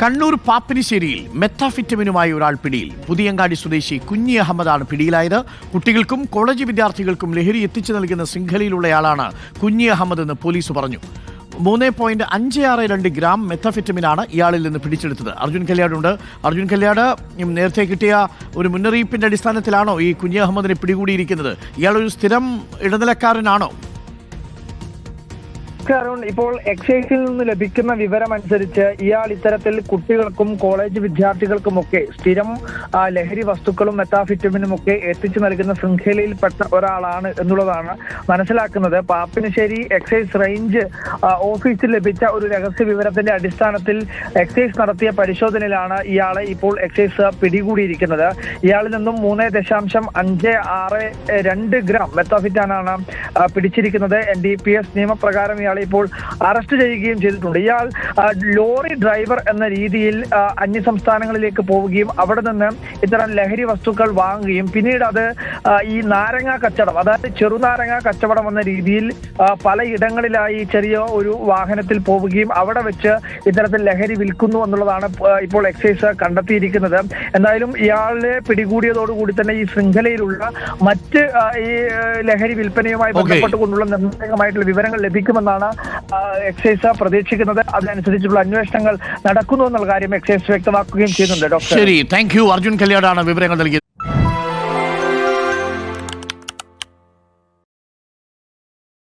കണ്ണൂർ പാപ്പിനിശ്ശേരിയിൽ മെത്താഫിറ്റമിനുമായി ഒരാൾ പിടിയിൽ. പുതിയങ്ങാടി സ്വദേശി കുഞ്ഞി അഹമ്മദാണ് പിടിയിലായത്. കുട്ടികൾക്കും കോളേജ് വിദ്യാർത്ഥികൾക്കും ലഹരി എത്തിച്ചു നൽകുന്ന ശൃംഖലയിലുള്ളയാളാണ് കുഞ്ഞി അഹമ്മദ് എന്ന് പോലീസ് പറഞ്ഞു. മൂന്ന് പോയിന്റ് അഞ്ച് ആറ് രണ്ട് ഗ്രാം മെത്തഫിറ്റമിനാണ് ഇയാളിൽ നിന്ന് പിടിച്ചെടുത്തത്. അർജുൻ കല്യാടുണ്ട്. അർജുൻ കല്യാട് നേരത്തെ കിട്ടിയ ഒരു മുന്നറിയിപ്പിന്റെ അടിസ്ഥാനത്തിലാണോ ഈ കുഞ്ഞി അഹമ്മദിനെ പിടികൂടിയിരിക്കുന്നത്? ഇയാൾ ഒരു സ്ഥിരം ഇടനിലക്കാരനാണോ? അരുൺ ഇപ്പോൾ എക്സൈസിൽ നിന്ന് ലഭിക്കുന്ന വിവരം അനുസരിച്ച് ഇയാൾ ഇത്തരത്തിൽ കുട്ടികൾക്കും കോളേജ് വിദ്യാർത്ഥികൾക്കും ഒക്കെ സ്ഥിരം ലഹരി വസ്തുക്കളും മെത്താഫിറ്റമിനും ഒക്കെ എത്തിച്ചു നൽകുന്ന ശൃംഖലയിൽപ്പെട്ട ഒരാളാണ് എന്നുള്ളതാണ് മനസ്സിലാക്കുന്നത്. പാപ്പിനശ്ശേരി എക്സൈസ് റേഞ്ച് ഓഫീസിൽ ലഭിച്ച ഒരു രഹസ്യ വിവരത്തിന്റെ അടിസ്ഥാനത്തിൽ എക്സൈസ് നടത്തിയ പരിശോധനയിലാണ് ഇയാളെ ഇപ്പോൾ എക്സൈസ് പിടികൂടിയിരിക്കുന്നത്. ഇയാളിൽ നിന്നും മൂന്ന് ദശാംശം അഞ്ച് ആറ് രണ്ട് ഗ്രാം മെത്താഫിറ്റാനാണ് പിടിച്ചിരിക്കുന്നത്. എൻ ഡി പി എസ് നിയമപ്രകാരം ഇയാളെ ഇപ്പോൾ അറസ്റ്റ് ചെയ്യുകയും ചെയ്തിട്ടുണ്ട് ഇയാൾ ലോറി ഡ്രൈവർ എന്ന രീതിയിൽ അന്യ സംസ്ഥാനങ്ങളിലേക്ക് പോവുകയും അവിടെ നിന്ന് ഇത്തരം ലഹരി വസ്തുക്കൾ വാങ്ങുകയും പിന്നീട് അത് ഈ നാരങ്ങ കച്ചവടം അതായത് ചെറുനാരങ്ങ കച്ചവടം എന്ന രീതിയിൽ പലയിടങ്ങളിലായി ചെറിയ ഒരു വാഹനത്തിൽ പോവുകയും അവിടെ വെച്ച് ഇത്തരത്തിൽ ലഹരി വിൽക്കുന്നു എന്നുള്ളതാണ് ഇപ്പോൾ എക്സൈസ് കണ്ടെത്തിയിരിക്കുന്നത് എന്തായാലും ഇയാളെ പിടികൂടിയതോടുകൂടി തന്നെ ഈ ശൃംഖലയിലുള്ള മറ്റ് ഈ ലഹരി വിൽപ്പനയുമായി. ബന്ധപ്പെട്ടുകൊണ്ടുള്ള നിർണായകമായിട്ടുള്ള വിവരങ്ങൾ ലഭിക്കുമെന്നാണ് ആ, എക്സൈസ് പ്രതീക്ഷിക്കുന്നത്. അതിനനുസരിച്ചുള്ള അന്വേഷണങ്ങൾ നടക്കുന്നു എന്നുള്ള കാര്യം എക്സൈസ് വ്യക്തമാക്കുകയും ചെയ്യുന്നുണ്ട് ഡോക്ടർ ശരി താങ്ക് യു അർജുൻ കല്യാടാണ് വിവരങ്ങൾ നൽകിയത്.